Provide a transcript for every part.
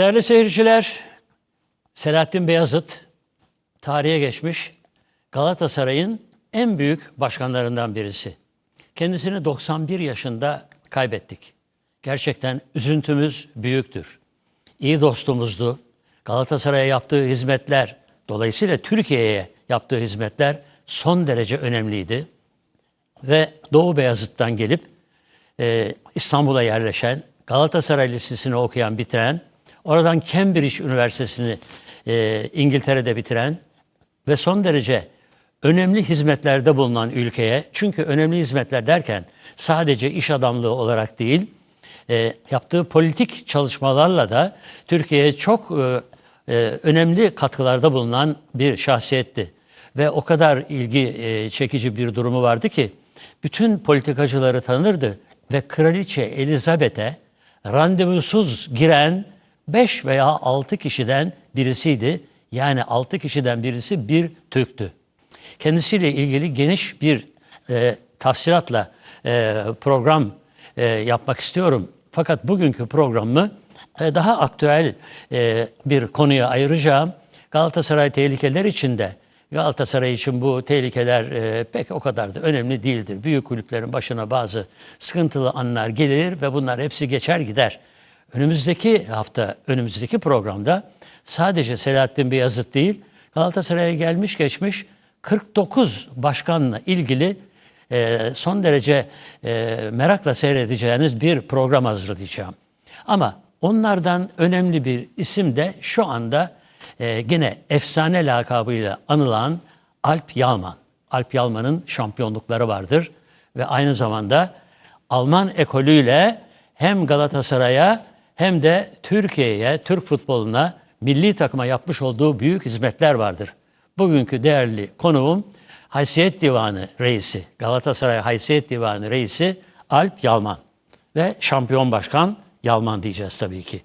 Değerli seyirciler, Selahattin Beyazıt tarihe geçmiş Galatasaray'ın en büyük başkanlarından birisi. Kendisini 91 yaşında kaybettik. Gerçekten üzüntümüz büyüktür. İyi dostumuzdu. Galatasaray'a yaptığı hizmetler, dolayısıyla Türkiye'ye yaptığı hizmetler son derece önemliydi. Ve Doğu Beyazıt'tan gelip e, İstanbul'a yerleşen, Galatasaray Lisesi'ni okuyan, bitiren, oradan Cambridge Üniversitesi'ni e, İngiltere'de bitiren ve son derece önemli hizmetlerde bulunan ülkeye, çünkü önemli hizmetler derken sadece iş adamlığı olarak değil, e, yaptığı politik çalışmalarla da Türkiye'ye çok e, e, önemli katkılarda bulunan bir şahsiyetti. Ve o kadar ilgi e, çekici bir durumu vardı ki, bütün politikacıları tanırdı ve Kraliçe Elizabeth'e randevusuz giren 5 veya 6 kişiden birisiydi. Yani 6 kişiden birisi bir Türktü. Kendisiyle ilgili geniş bir e, tafsiratla e, program e, yapmak istiyorum. Fakat bugünkü programı e, daha aktüel e, bir konuya ayıracağım. Galatasaray tehlikeler içinde Galatasaray için bu tehlikeler e, pek o kadar da önemli değildir. Büyük kulüplerin başına bazı sıkıntılı anlar gelir ve bunlar hepsi geçer gider. Önümüzdeki hafta, önümüzdeki programda sadece Selahattin Beyazıt değil, Galatasaray'a gelmiş geçmiş 49 başkanla ilgili e, son derece e, merakla seyredeceğiniz bir program hazırlayacağım. Ama onlardan önemli bir isim de şu anda e, gene efsane lakabıyla anılan Alp Yalman. Alp Yalman'ın şampiyonlukları vardır ve aynı zamanda Alman ekolüyle hem Galatasaray'a hem de Türkiye'ye, Türk futboluna, milli takıma yapmış olduğu büyük hizmetler vardır. Bugünkü değerli konuğum Haysiyet Divanı Reisi, Galatasaray Haysiyet Divanı Reisi Alp Yalman ve şampiyon başkan Yalman diyeceğiz tabii ki.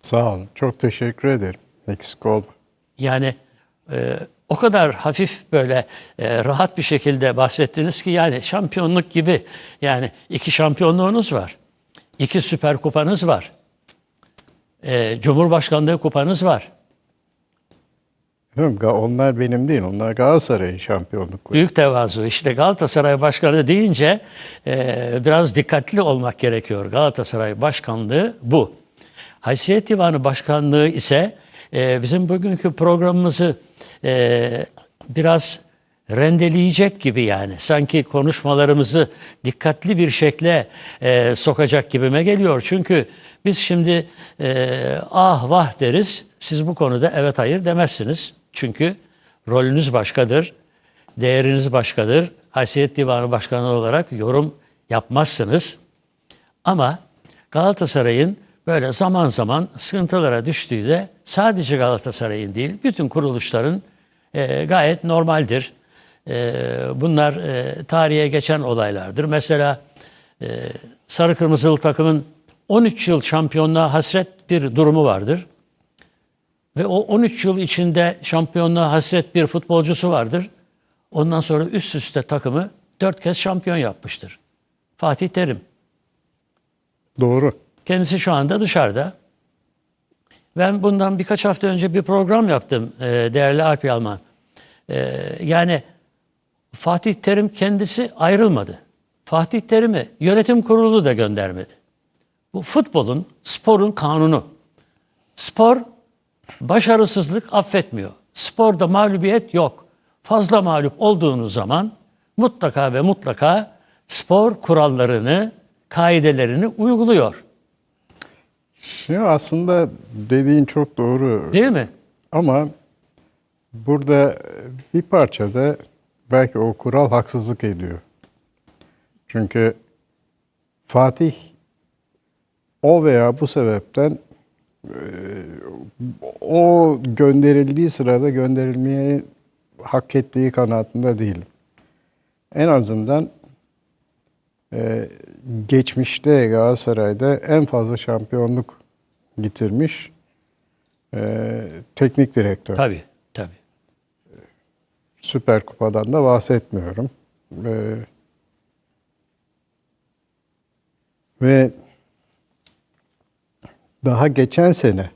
Sağ olun. Çok teşekkür ederim. Eksik olma. Yani e, o kadar hafif böyle e, rahat bir şekilde bahsettiniz ki yani şampiyonluk gibi yani iki şampiyonluğunuz var. İki süper kupanız var. E, Cumhurbaşkanlığı kupanız var. Efendim, onlar benim değil. Onlar Galatasaray'ın şampiyonlukları. Büyük tevazu. İşte Galatasaray Başkanı deyince e, biraz dikkatli olmak gerekiyor. Galatasaray Başkanlığı bu. Haysiyet Divanı Başkanlığı ise e, bizim bugünkü programımızı e, biraz rendeleyecek gibi yani. Sanki konuşmalarımızı dikkatli bir şekle e, sokacak gibime geliyor. Çünkü biz şimdi e, ah vah deriz. Siz bu konuda evet hayır demezsiniz. Çünkü rolünüz başkadır, değeriniz başkadır. Haysiyet Divanı Başkanı olarak yorum yapmazsınız. Ama Galatasaray'ın böyle zaman zaman sıkıntılara düştüğü de sadece Galatasaray'ın değil, bütün kuruluşların e, gayet normaldir. E, bunlar e, tarihe geçen olaylardır. Mesela e, Sarı Kırmızılı takımın 13 yıl şampiyonluğa hasret bir durumu vardır. Ve o 13 yıl içinde şampiyonluğa hasret bir futbolcusu vardır. Ondan sonra üst üste takımı 4 kez şampiyon yapmıştır. Fatih Terim. Doğru. Kendisi şu anda dışarıda. Ben bundan birkaç hafta önce bir program yaptım e, değerli Alp Yalman. Yani Fatih Terim kendisi ayrılmadı. Fatih Terim'i yönetim kurulu da göndermedi. Bu futbolun, sporun kanunu. Spor başarısızlık affetmiyor. Sporda mağlubiyet yok. Fazla mağlup olduğunuz zaman mutlaka ve mutlaka spor kurallarını, kaidelerini uyguluyor. Şimdi aslında dediğin çok doğru. Değil mi? Ama burada bir parçada belki o kural haksızlık ediyor. Çünkü Fatih o veya bu sebepten e, o gönderildiği sırada gönderilmeye hak ettiği kanaatinde değilim. En azından e, geçmişte Galatasaray'da en fazla şampiyonluk getirmiş e, teknik direktör. Tabii. Süper Kupa'dan da bahsetmiyorum. Ee, ve daha geçen sene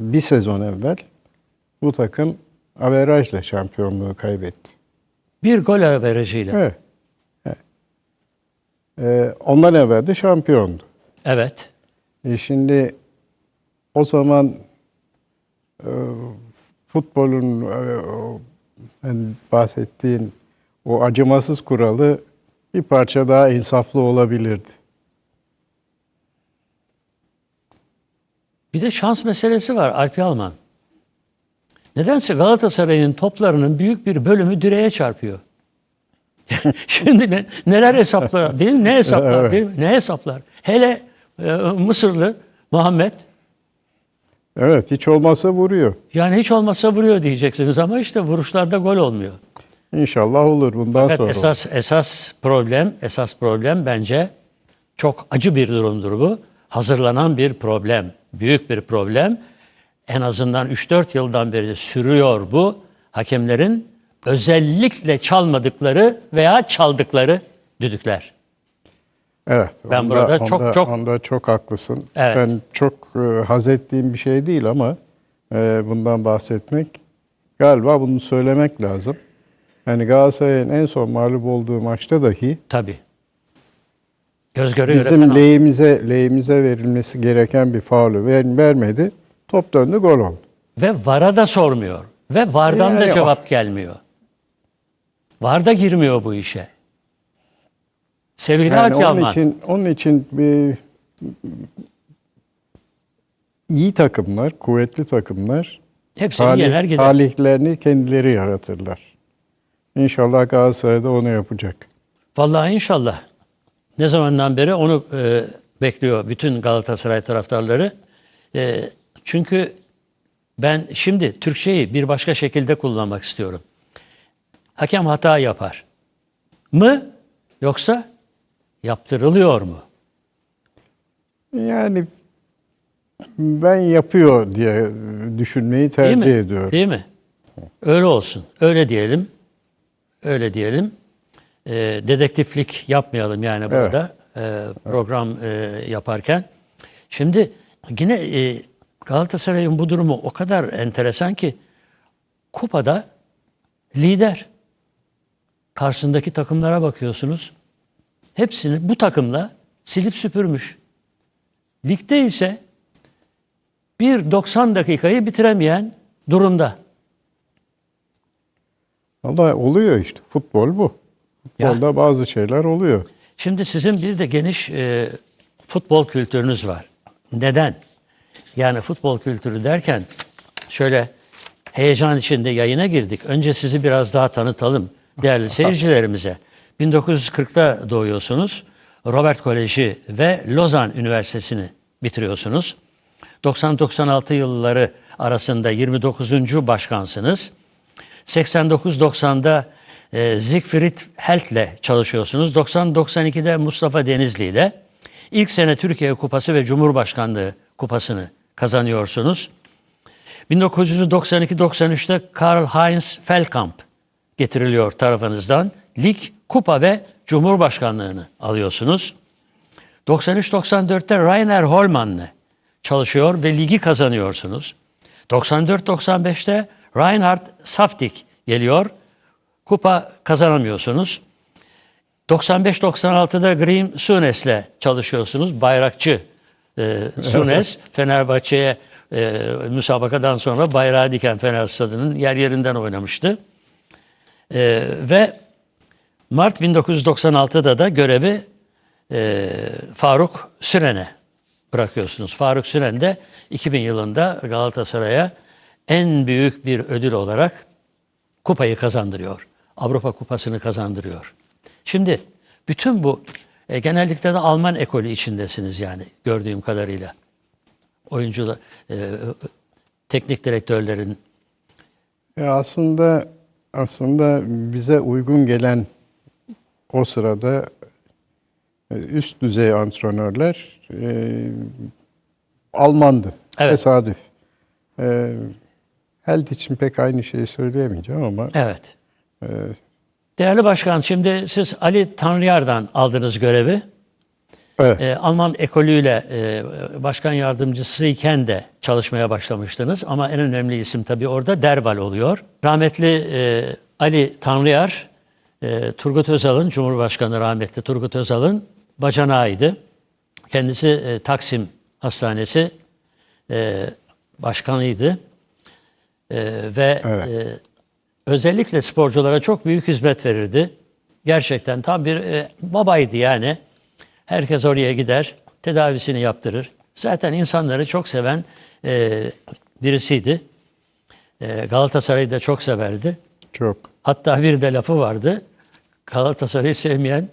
bir sezon evvel bu takım averajla şampiyonluğu kaybetti. Bir gol averajıyla. Evet. evet. Ee, ondan evvel de şampiyondu. Evet. E şimdi o zaman e, futbolun e, yani bahsettiğin o acımasız kuralı bir parça daha insaflı olabilirdi. Bir de şans meselesi var Alp Yalman. Nedense Galatasaray'ın toplarının büyük bir bölümü direğe çarpıyor. Şimdi ne, neler hesaplar değil mi? Ne hesaplar Evet. değil mi? Ne hesaplar? Hele e, Mısırlı Muhammed Evet, hiç olmazsa vuruyor. yani hiç olmazsa vuruyor diyeceksiniz ama işte vuruşlarda gol olmuyor. İnşallah olur bundan Evet, sonra. esas esas problem esas problem bence çok acı bir durumdur bu. Hazırlanan bir problem, büyük bir problem. En azından 3-4 yıldan beri sürüyor bu. Hakemlerin özellikle çalmadıkları veya çaldıkları düdükler. Evet. Ben burada çok- onda, çok- onda çok haklısın. Evet. Ben çok e, haz ettiğim bir şey değil ama e, bundan bahsetmek galiba bunu söylemek lazım. Yani Galatasaray'ın en son mağlup olduğu maçta dahi Tabii. Göz göre bizim lehimize lehimize verilmesi gereken bir faulü ver, vermedi. Top döndü gol oldu. Ve VAR'a da sormuyor. Ve VAR'dan da Yani o- cevap gelmiyor. VAR da girmiyor bu işe. Sevgili Yani Alp onun Yalman. için onun için bir iyi takımlar, kuvvetli takımlar Hepsini talih- yener gider. talihlerini kendileri yaratırlar. İnşallah Galatasaray da onu yapacak. Vallahi inşallah. Ne zamandan beri onu e, bekliyor bütün Galatasaray taraftarları. E, çünkü ben şimdi Türkçeyi bir başka şekilde kullanmak istiyorum. Hakem hata yapar mı yoksa yaptırılıyor mu? Yani ben yapıyor diye düşünmeyi Değil tercih mi? ediyorum. Değil mi? Öyle olsun. Öyle diyelim. Öyle diyelim. E, dedektiflik yapmayalım yani burada e, program e, yaparken. Şimdi yine e, Galatasaray'ın bu durumu o kadar enteresan ki kupada lider. Karşısındaki takımlara bakıyorsunuz. Hepsini bu takımla silip süpürmüş. Ligde ise bir 90 dakikayı bitiremeyen durumda. Ama oluyor işte. Futbol bu. Futbolda bazı şeyler oluyor. Şimdi sizin bir de geniş e, futbol kültürünüz var. Neden? Yani futbol kültürü derken şöyle heyecan içinde yayına girdik. Önce sizi biraz daha tanıtalım değerli seyircilerimize. 1940'ta doğuyorsunuz. Robert Koleji ve Lozan Üniversitesi'ni bitiriyorsunuz. 90-96 yılları arasında 29. başkansınız. 89-90'da e, Siegfried Helt'le çalışıyorsunuz. 90-92'de Mustafa Denizli ile. İlk sene Türkiye Kupası ve Cumhurbaşkanlığı Kupası'nı kazanıyorsunuz. 1992-93'te Karl Heinz Feldkamp getiriliyor tarafınızdan. Lig, kupa ve Cumhurbaşkanlığını alıyorsunuz. 93-94'te Rainer Holman'la çalışıyor ve ligi kazanıyorsunuz. 94-95'te Reinhard Saftik geliyor. Kupa kazanamıyorsunuz. 95-96'da Graham Sunes'le çalışıyorsunuz. Bayrakçı e, Sunes Fenerbahçe'ye e, müsabakadan sonra bayrağı diken Fener Stadı'nın yer yerinden oynamıştı. E, ve Mart 1996'da da görevi e, Faruk Süren'e bırakıyorsunuz. Faruk Süren de 2000 yılında Galatasaray'a en büyük bir ödül olarak kupayı kazandırıyor. Avrupa Kupası'nı kazandırıyor. Şimdi bütün bu e, genellikle de Alman ekolü içindesiniz yani gördüğüm kadarıyla. Oyuncular, e, teknik direktörlerin E, aslında aslında bize uygun gelen o sırada e, üst düzey antrenörler e, Almandı. Evet. Tesadüf. E, Held için pek aynı şeyi söyleyemeyeceğim ama evet. e, Değerli başkan şimdi siz Ali Tanrıyar'dan aldınız görevi. Evet. E, Alman ekolüyle e, başkan yardımcısıyken de çalışmaya başlamıştınız. Ama en önemli isim tabii orada Derval oluyor. Rahmetli e, Ali Tanrıyar, e, Turgut Özal'ın, Cumhurbaşkanı rahmetli Turgut Özal'ın bacanağıydı. Kendisi e, Taksim Hastanesi e, başkanıydı. E, ve Evet. e, özellikle sporculara çok büyük hizmet verirdi. Gerçekten tam bir e, babaydı yani. Herkes oraya gider, tedavisini yaptırır. Zaten insanları çok seven e, birisiydi. E, Galatasaray'ı da çok severdi. Çok. Hatta bir de lafı vardı. Galatasaray'ı sevmeyen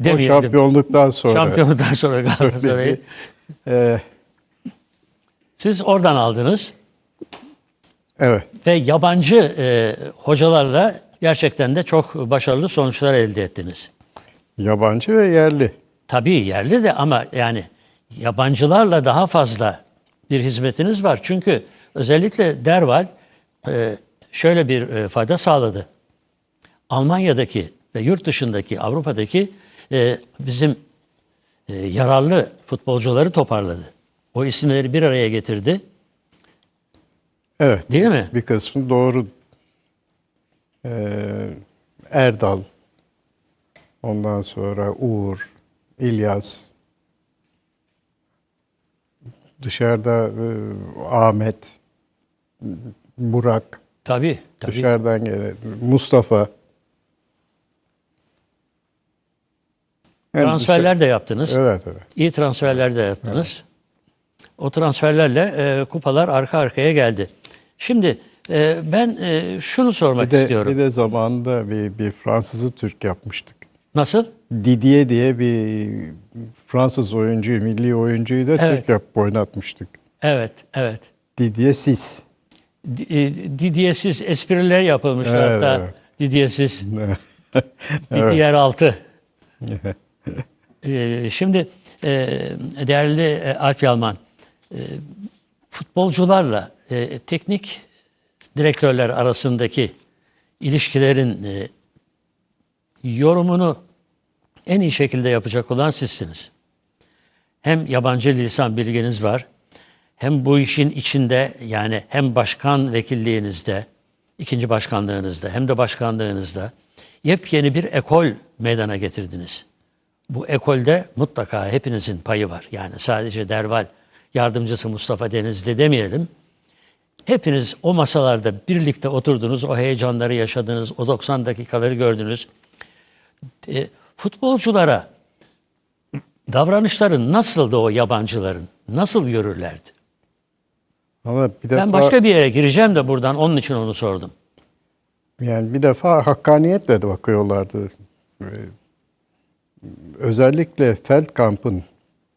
O demeyelim. şampiyonluktan sonra. Şampiyonluktan sonra Galatasaray'ı. Ee, Siz oradan aldınız evet. ve yabancı e, hocalarla gerçekten de çok başarılı sonuçlar elde ettiniz. Yabancı ve yerli. Tabii yerli de ama yani yabancılarla daha fazla bir hizmetiniz var. Çünkü özellikle Derval e, şöyle bir fayda sağladı. Almanya'daki ve yurt dışındaki Avrupa'daki e, bizim e, yararlı futbolcuları toparladı. O isimleri bir araya getirdi. Evet. Değil mi? Bir kısmı doğru. Ee, Erdal. Ondan sonra Uğur, İlyas. Dışarıda e, Ahmet, Burak. Tabii, tabii. Dışarıdan gelen Mustafa. Transferler de yaptınız. Evet, evet. İyi transferler de yaptınız. O transferlerle e, kupalar arka arkaya geldi. Şimdi e, ben e, şunu sormak Bir de, istiyorum. bir de zamanında bir, bir Fransızı Türk yapmıştık. Nasıl? Didier diye bir Fransız oyuncu, milli oyuncuyu da Evet. Türk yapıp oynatmıştık. Evet, evet. Didier Sis. E, Didier'siz espriler yapılmış Evet, hatta. evet. Didier'siz, Evet. Didier 6. Ee, Şimdi e, değerli e, Alp Yalman, e, futbolcularla teknik direktörler arasındaki ilişkilerin yorumunu en iyi şekilde yapacak olan sizsiniz. Hem yabancı lisan bilginiz var, hem bu işin içinde yani hem başkan vekilliğinizde, ikinci başkanlığınızda hem de başkanlığınızda yepyeni bir ekol meydana getirdiniz. Bu ekolde mutlaka hepinizin payı var. Yani sadece Derval yardımcısı Mustafa Denizli demeyelim. Hepiniz o masalarda birlikte oturdunuz, o heyecanları yaşadınız, o 90 dakikaları gördünüz. E, futbolculara davranışları nasıldı o yabancıların? Nasıl görürlerdi? Ama bir defa Ben başka bir yere gireceğim de buradan onun için onu sordum. yani bir defa hakkaniyetle de bakıyorlardı. Özellikle Feldkamp'ın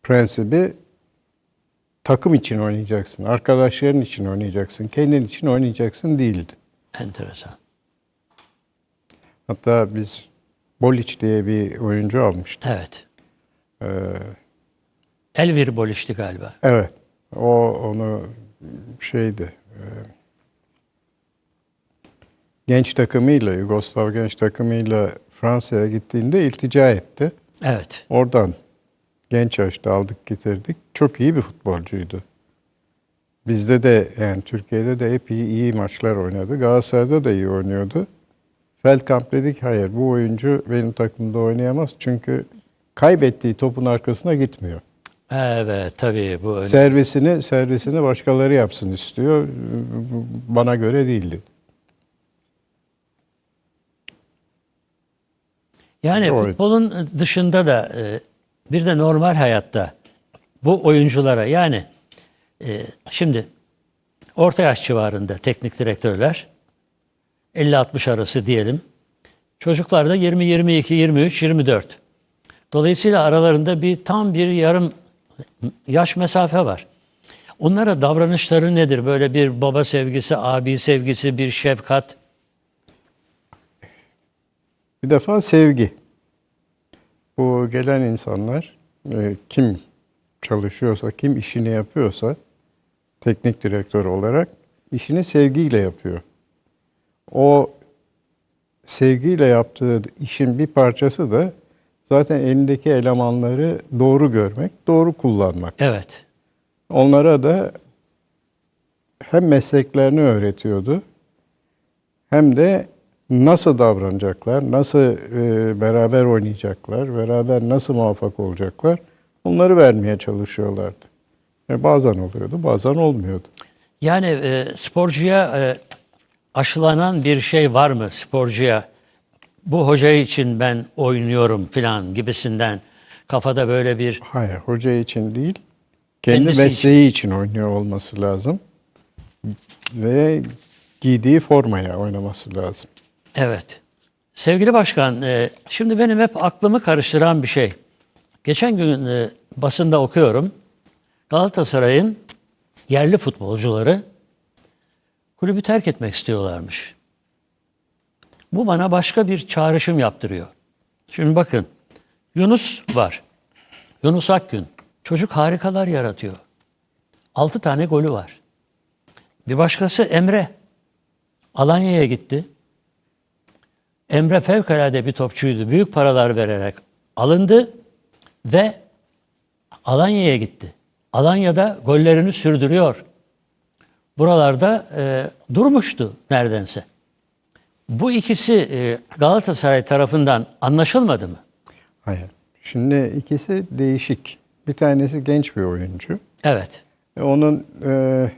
prensibi takım için oynayacaksın, arkadaşların için oynayacaksın, kendin için oynayacaksın değildi. Enteresan. Hatta biz Boliç diye bir oyuncu almıştık. Evet. Ee, Elvir Boliş'ti galiba. Evet. O onu şeydi. e, genç takımıyla, Yugoslav genç takımıyla Fransa'ya gittiğinde iltica etti. Evet. Oradan genç yaşta aldık getirdik. Çok iyi bir futbolcuydu. Bizde de yani Türkiye'de de hep iyi, iyi maçlar oynadı. Galatasaray'da da iyi oynuyordu. Feldkamp dedik hayır bu oyuncu benim takımda oynayamaz. Çünkü kaybettiği topun arkasına gitmiyor. Evet tabii bu öyle. Servisini servisini başkaları yapsın istiyor. Bana göre değildi. Yani Doğru. futbolun dışında da e, bir de normal hayatta bu oyunculara yani e, şimdi orta yaş civarında teknik direktörler 50-60 arası diyelim. Çocuklar da 20, 22, 23, 24. Dolayısıyla aralarında bir tam bir yarım yaş mesafe var. Onlara davranışları nedir? Böyle bir baba sevgisi, abi sevgisi, bir şefkat. Bir defa sevgi. Bu gelen insanlar e, kim çalışıyorsa, kim işini yapıyorsa teknik direktör olarak işini sevgiyle yapıyor. O sevgiyle yaptığı işin bir parçası da zaten elindeki elemanları doğru görmek, doğru kullanmak. Evet. Onlara da hem mesleklerini öğretiyordu hem de nasıl davranacaklar, nasıl e, beraber oynayacaklar, beraber nasıl muvaffak olacaklar onları vermeye çalışıyorlardı. E, bazen oluyordu, bazen olmuyordu. Yani e, sporcuya e, aşılanan bir şey var mı sporcuya? Bu hoca için ben oynuyorum falan gibisinden kafada böyle bir Hayır, hoca için değil, kendi Kendisi mesleği için. oynuyor olması lazım. Ve giydiği formaya oynaması lazım. Evet. Sevgili başkan, e, şimdi benim hep aklımı karıştıran bir şey. Geçen gün e, basında okuyorum. Galatasaray'ın yerli futbolcuları kulübü terk etmek istiyorlarmış. Bu bana başka bir çağrışım yaptırıyor. Şimdi bakın, Yunus var. Yunus Akgün. Çocuk harikalar yaratıyor. 6 tane golü var. Bir başkası Emre. Alanya'ya gitti. Emre fevkalade bir topçuydu. Büyük paralar vererek alındı ve Alanya'ya gitti. Alanya'da gollerini sürdürüyor. Buralarda e, durmuştu neredense. Bu ikisi e, Galatasaray tarafından anlaşılmadı mı? Hayır. Şimdi ikisi değişik. Bir tanesi genç bir oyuncu. Evet. E, Onun e,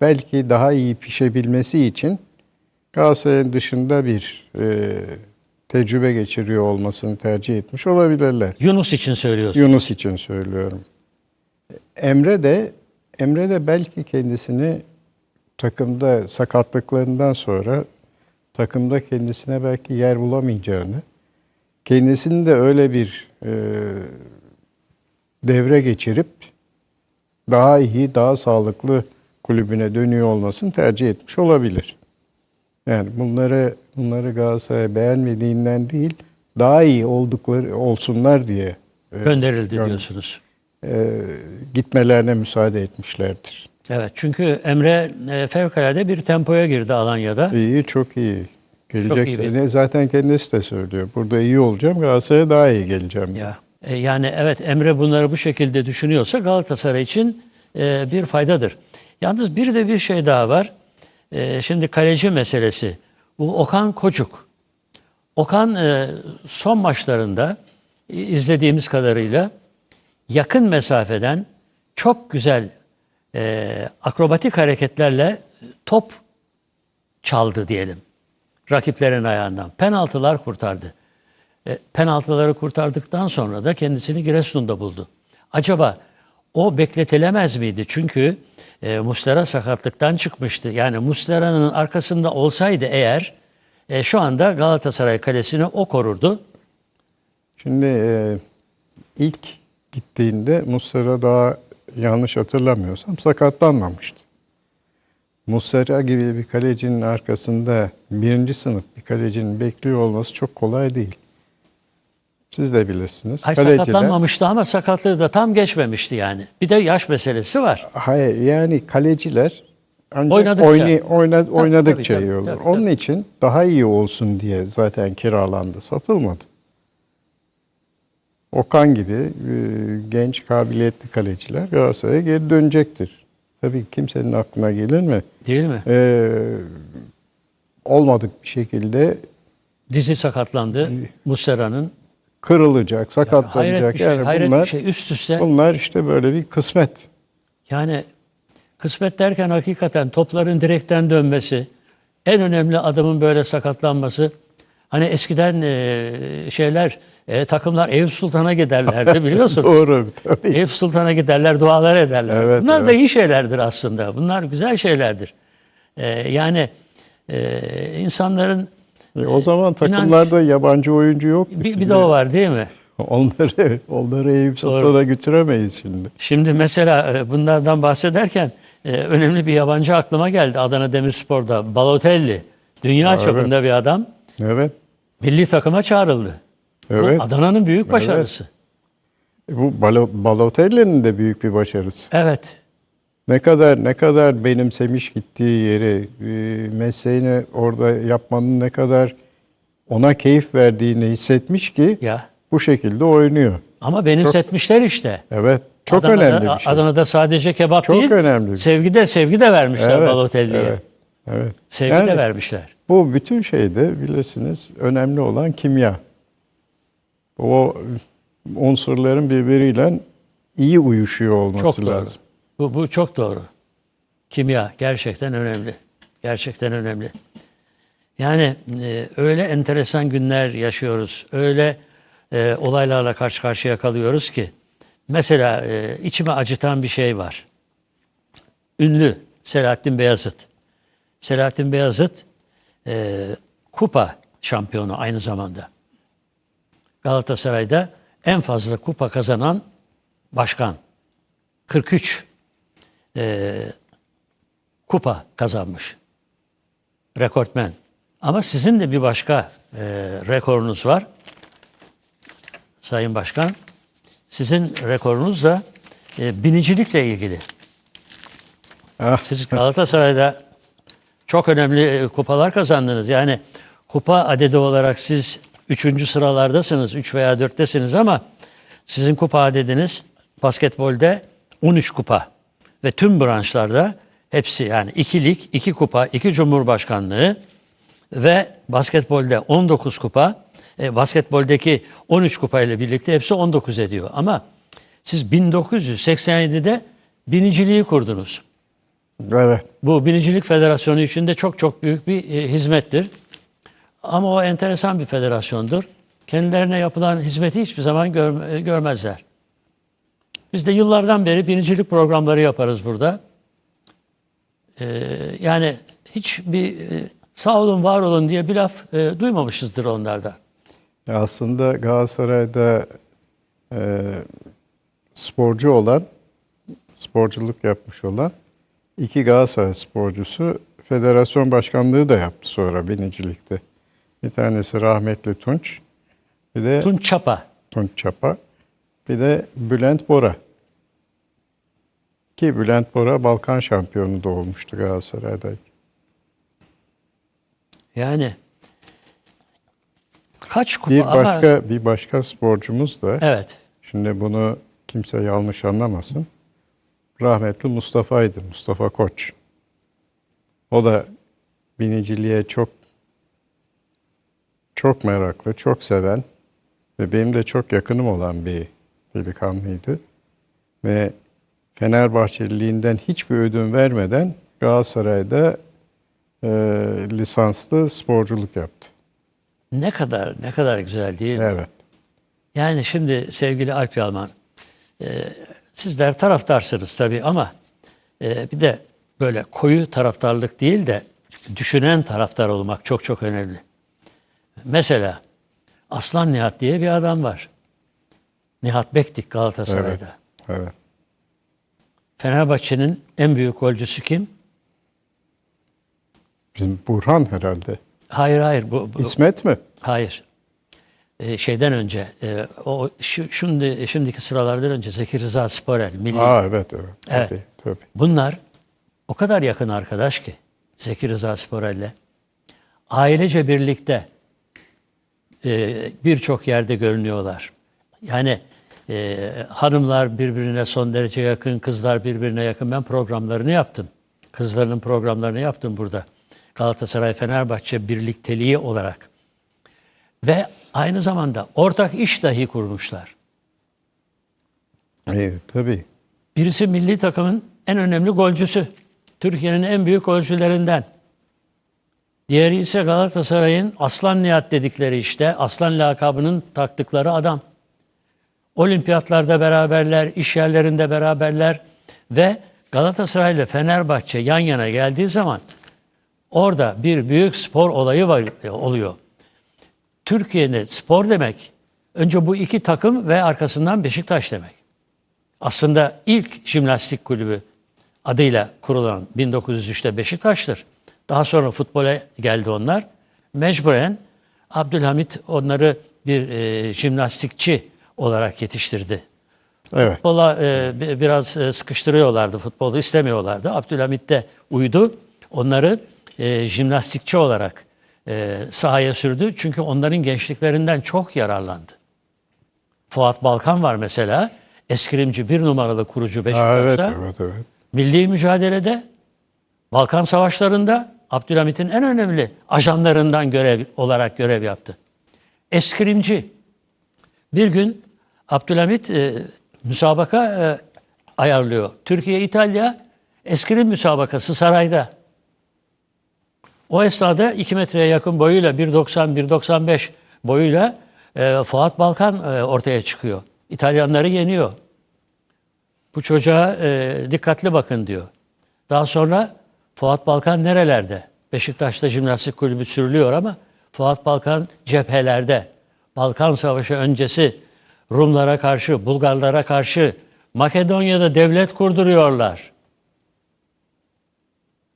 belki daha iyi pişebilmesi için Galatasaray'ın dışında bir e, tecrübe geçiriyor olmasını tercih etmiş olabilirler. Yunus için söylüyorsun. Yunus için söylüyorum. Emre de Emre de belki kendisini takımda sakatlıklarından sonra takımda kendisine belki yer bulamayacağını, kendisini de öyle bir e, devre geçirip daha iyi, daha sağlıklı kulübüne dönüyor olmasını tercih etmiş olabilir. Yani bunları bunları Galatasaray beğenmediğinden değil, daha iyi oldukları olsunlar diye e, Gönderildi gön- diyorsunuz. e, gitmelerine müsaade etmişlerdir. Evet çünkü Emre e, fevkalade bir tempoya girdi Alanya'da. İyi, çok iyi. Gelecek iyi bir- zaten kendisi de söylüyor. Burada iyi olacağım, Galatasaray'a daha iyi geleceğim. Ya e, yani evet Emre bunları bu şekilde düşünüyorsa Galatasaray için e, bir faydadır. Yalnız bir de bir şey daha var. E, şimdi kaleci meselesi. Bu Okan Koçuk. Okan e, son maçlarında e, izlediğimiz kadarıyla yakın mesafeden çok güzel e, akrobatik hareketlerle top çaldı diyelim. Rakiplerin ayağından. Penaltılar kurtardı. E, penaltıları kurtardıktan sonra da kendisini Giresun'da buldu. Acaba o bekletilemez miydi? Çünkü e, Muslera sakatlıktan çıkmıştı. Yani Muslera'nın arkasında olsaydı eğer e, şu anda Galatasaray kalesini o korurdu. Şimdi e, ilk gittiğinde Muslera daha yanlış hatırlamıyorsam sakatlanmamıştı. Muslera gibi bir kalecinin arkasında birinci sınıf bir kalecinin bekliyor olması çok kolay değil. Siz de bilirsiniz. Ay, Kaleciler- sakatlanmamıştı ama sakatlığı da tam geçmemişti yani. Bir de yaş meselesi var. Hayır yani kaleciler ancak Oynadıkça. oyna- oyna- oynadıkça tabii, iyi tabii, olur. tabii, Onun tabii. için daha iyi olsun diye zaten kiralandı, satılmadı. Okan gibi e, genç kabiliyetli kaleciler Galatasaray'a geri dönecektir. Tabii kimsenin aklına gelir mi? Değil mi? Ee, olmadık bir şekilde Dizi sakatlandı. Muslera'nın. Kırılacak, sakatlanacak. Bir şey. yani hayret bunlar, bir şey. Üst üste. bunlar işte böyle bir kısmet. Yani kısmet derken hakikaten topların direkten dönmesi, en önemli adamın böyle sakatlanması. Hani eskiden e, şeyler, e, takımlar Eyüp Sultan'a giderlerdi biliyorsun. Doğru tabii. Eyüp Sultan'a giderler, dualar ederler. Evet, Bunlar da evet. iyi şeylerdir aslında. Bunlar güzel şeylerdir. E, yani e, insanların E, O zaman inanç- takımlarda yabancı oyuncu yoktu. bir, bir de o var değil mi? Onları onları Eyüp. Sultan'a götüremeyiz şimdi. Şimdi mesela e, bunlardan bahsederken e, önemli bir yabancı aklıma geldi. Adana Demirspor'da Balotelli. Dünya Evet. çapında bir adam. Evet. Milli takıma çağrıldı. Evet. Bu Adana'nın büyük başarısı. Bu Balo- Balotelli'nin de büyük bir başarısı. Evet. Ne kadar ne kadar benimsemiş gittiği yeri, e, mesleğini orada yapmanın ne kadar ona keyif verdiğini hissetmiş ki Ya bu şekilde oynuyor. Ama benimsetmişler işte. Evet. Çok Adana'da, önemli bir şey. Adana'da sadece kebap Çok değil, önemli şey. sevgi de, sevgi de vermişler Evet, Balotelli'ye. Evet. evet. Sevgi Yani de vermişler. Bu bütün şeyde bilirsiniz önemli olan kimya. O unsurların birbiriyle iyi uyuşuyor olması Çok doğru. Bu, bu çok doğru. Kimya gerçekten önemli. Gerçekten önemli. Yani e, öyle enteresan günler yaşıyoruz. Öyle e, olaylarla karşı karşıya kalıyoruz ki. Mesela e, içime acıtan bir şey var. Ünlü Selahattin Beyazıt. Selahattin Beyazıt e, kupa şampiyonu aynı zamanda. Galatasaray'da en fazla kupa kazanan başkan. 43 e, kupa kazanmış. Rekortmen. Ama sizin de bir başka e, rekorunuz var. Sayın Başkan. Sizin rekorunuz da e, binicilikle ilgili. Ah, Siz Galatasaray'da çok önemli e, kupalar kazandınız. Yani kupa adedi olarak siz üçüncü sıralardasınız, üç veya dörttesiniz ama sizin kupa adediniz basketbolde 13 kupa ve tüm branşlarda hepsi yani iki lig, iki kupa, iki cumhurbaşkanlığı ve basketbolde 19 kupa, e, basketboldeki 13 kupa ile birlikte hepsi 19 ediyor. Ama siz 1987'de biniciliği kurdunuz. evet. Bu Binicilik Federasyonu için de çok çok büyük bir e, hizmettir. Ama o enteresan bir federasyondur. Kendilerine yapılan hizmeti hiçbir zaman gör- görmezler. Biz de yıllardan beri binicilik programları yaparız burada. Ee, yani hiç bir e, sağ olun var olun diye bir laf e, duymamışızdır onlarda. Aslında Galatasaray'da e, sporcu olan, sporculuk yapmış olan iki Galatasaray sporcusu federasyon başkanlığı da yaptı sonra binicilikte. Bir tanesi rahmetli Tunç, bir de Tunç Çapa. Tunç Çapa, bir de Bülent Bora. Ki Bülent Bora Balkan şampiyonu da olmuştu Galatasaray'da. Yani kaç kupa Bir ama başka bir başka sporcumuz da evet. Şimdi bunu kimse yanlış anlamasın. Rahmetli Mustafa'ydı, Mustafa Koç. O da biniciliğe çok çok meraklı, çok seven ve benim de çok yakınım olan bir delikanlıydı. Ve Fenerbahçeliliğinden hiçbir ödün vermeden Galatasaray'da e, lisanslı sporculuk yaptı. Ne kadar ne kadar güzel değil mi? Evet. Yani şimdi sevgili Alp Yalman, e, sizler taraftarsınız tabii ama e, bir de böyle koyu taraftarlık değil de düşünen taraftar olmak çok çok önemli. Mesela Aslan Nihat diye bir adam var. Nihat Bektik Galatasaray'da. Evet. Evet. Fenerbahçe'nin en büyük golcüsü kim? Bizim Burhan herhalde. Hayır hayır bu, bu- İsmet mi? Hayır. Ee, şeyden önce, e, o şu, şimdi şimdiki sıralardan önce Zeki Rıza Sporel, milli. Aa evet evet. Evet. Tabii, tabii. Bunlar o kadar yakın arkadaş ki Zeki Rıza Sporel'le. Ailece birlikte e, birçok yerde görünüyorlar. Yani e, hanımlar birbirine son derece yakın, kızlar birbirine yakın. Ben programlarını yaptım. Kızlarının programlarını yaptım burada. Galatasaray Fenerbahçe birlikteliği olarak. Ve aynı zamanda ortak iş dahi kurmuşlar. İyi, tabii. Birisi milli takımın en önemli golcüsü. Türkiye'nin en büyük golcülerinden. Diğeri ise Galatasaray'ın Aslan Nihat dedikleri işte Aslan lakabının taktıkları adam. Olimpiyatlarda beraberler, iş yerlerinde beraberler ve Galatasaray ile Fenerbahçe yan yana geldiği zaman orada bir büyük spor olayı var, oluyor. Türkiye'nin spor demek önce bu iki takım ve arkasından Beşiktaş demek. Aslında ilk jimnastik kulübü adıyla kurulan 1903'te Beşiktaş'tır. Daha sonra futbola geldi onlar. Mecburen Abdülhamit onları bir e, jimnastikçi olarak yetiştirdi. Evet. Futbola e, bi- biraz e, sıkıştırıyorlardı, futbolu istemiyorlardı. Abdülhamit de uydu. Onları e, jimnastikçi olarak e, sahaya sürdü. Çünkü onların gençliklerinden çok yararlandı. Fuat Balkan var mesela. Eskrimci bir numaralı kurucu Ha, Beşiktaş'ta. evet, evet, evet. Milli mücadelede, Balkan Savaşları'nda Abdülhamit'in en önemli ajanlarından görev olarak görev yaptı. Eskrimci. Bir gün Abdülhamit e, müsabaka e, ayarlıyor. Türkiye-İtalya eskrim müsabakası sarayda. O esnada 2 metreye yakın boyuyla 1.90-1.95 boyuyla e, Fuat Balkan e, ortaya çıkıyor. İtalyanları yeniyor. Bu çocuğa e, dikkatli bakın diyor. Daha sonra Fuat Balkan nerelerde? Beşiktaş'ta jimnastik kulübü sürülüyor ama Fuat Balkan cephelerde. Balkan Savaşı öncesi Rumlara karşı, Bulgarlara karşı Makedonya'da devlet kurduruyorlar.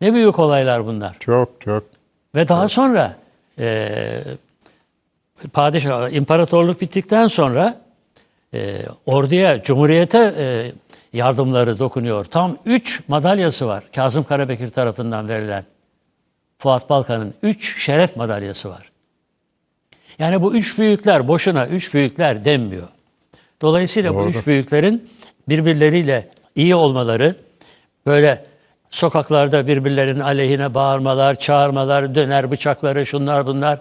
Ne büyük olaylar bunlar. Çok çok. Ve daha sonra e, padişah, imparatorluk bittikten sonra e, orduya, cumhuriyete e, yardımları dokunuyor. Tam üç madalyası var Kazım Karabekir tarafından verilen. Fuat Balkan'ın üç şeref madalyası var. Yani bu üç büyükler boşuna üç büyükler denmiyor. Dolayısıyla bu Doğru. üç büyüklerin birbirleriyle iyi olmaları, böyle sokaklarda birbirlerinin aleyhine bağırmalar, çağırmalar, döner bıçakları, şunlar bunlar.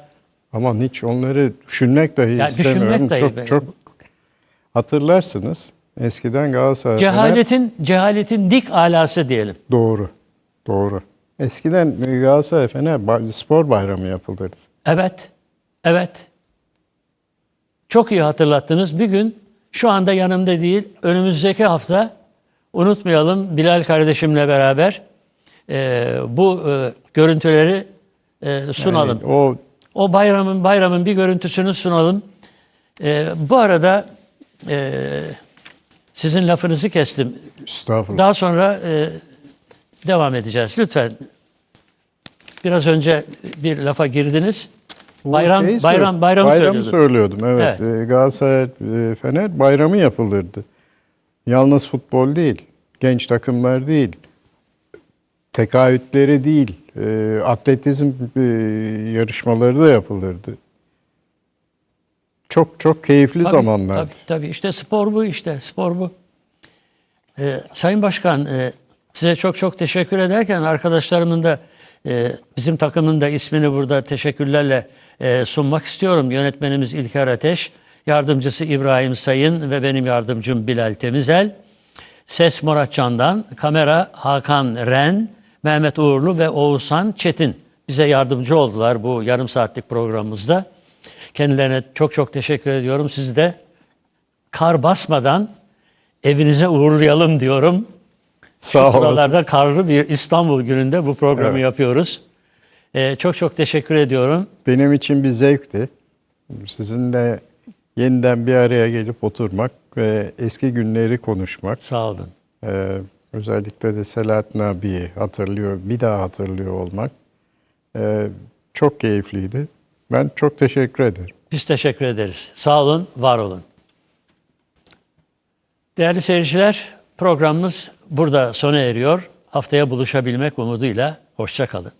Aman hiç onları düşünmek dahi Ya düşünmek istemiyorum. dahi çok be- çok hatırlarsınız. Eskiden Galatasaray Fener- Cehaletin cehaletin dik alası diyelim. doğru. Doğru. Eskiden Galatasaray Fener spor bayramı yapılırdı. Evet. Evet. Çok iyi hatırlattınız. Bir gün şu anda yanımda değil, önümüzdeki hafta unutmayalım Bilal kardeşimle beraber e, bu e, görüntüleri e, sunalım. Yani o O bayramın bayramın bir görüntüsünü sunalım. E, bu arada e, sizin lafınızı kestim. estağfurullah. Daha sonra e, devam edeceğiz. Lütfen. Biraz önce bir lafa girdiniz. Bayram bayram sor- bayramı, bayramı söylüyordum. Evet. Ee, Galatasaray e, Fener bayramı yapılırdı. Yalnız futbol değil, genç takımlar değil, tekaütleri değil, e, atletizm e, yarışmaları da yapılırdı. Çok çok keyifli Tabii, zamanlar. Tabii, tabii. İşte spor bu işte. Spor bu. Ee, Sayın Başkan e, size çok çok teşekkür ederken arkadaşlarımın da e, bizim takımın da ismini burada teşekkürlerle e, sunmak istiyorum. Yönetmenimiz İlker Ateş, yardımcısı İbrahim Sayın ve benim yardımcım Bilal Temizel. Ses Murat Can'dan, kamera Hakan Ren, Mehmet Uğurlu ve Oğuzhan Çetin bize yardımcı oldular bu yarım saatlik programımızda. Kendilerine çok çok teşekkür ediyorum. Sizi de kar basmadan evinize uğurlayalım diyorum. Sağ. Buralarda karlı bir İstanbul gününde bu programı Evet. yapıyoruz. Ee, çok çok teşekkür ediyorum. Benim için bir zevkti. Sizinle yeniden bir araya gelip oturmak ve eski günleri konuşmak. Sağ olun. Ee, özellikle de Selahattin abiyi hatırlıyor, bir daha hatırlıyor olmak ee, çok keyifliydi. Ben çok teşekkür ederim. Biz teşekkür ederiz. Sağ olun, var olun. Değerli seyirciler, programımız burada sona eriyor. Haftaya buluşabilmek umuduyla hoşça kalın.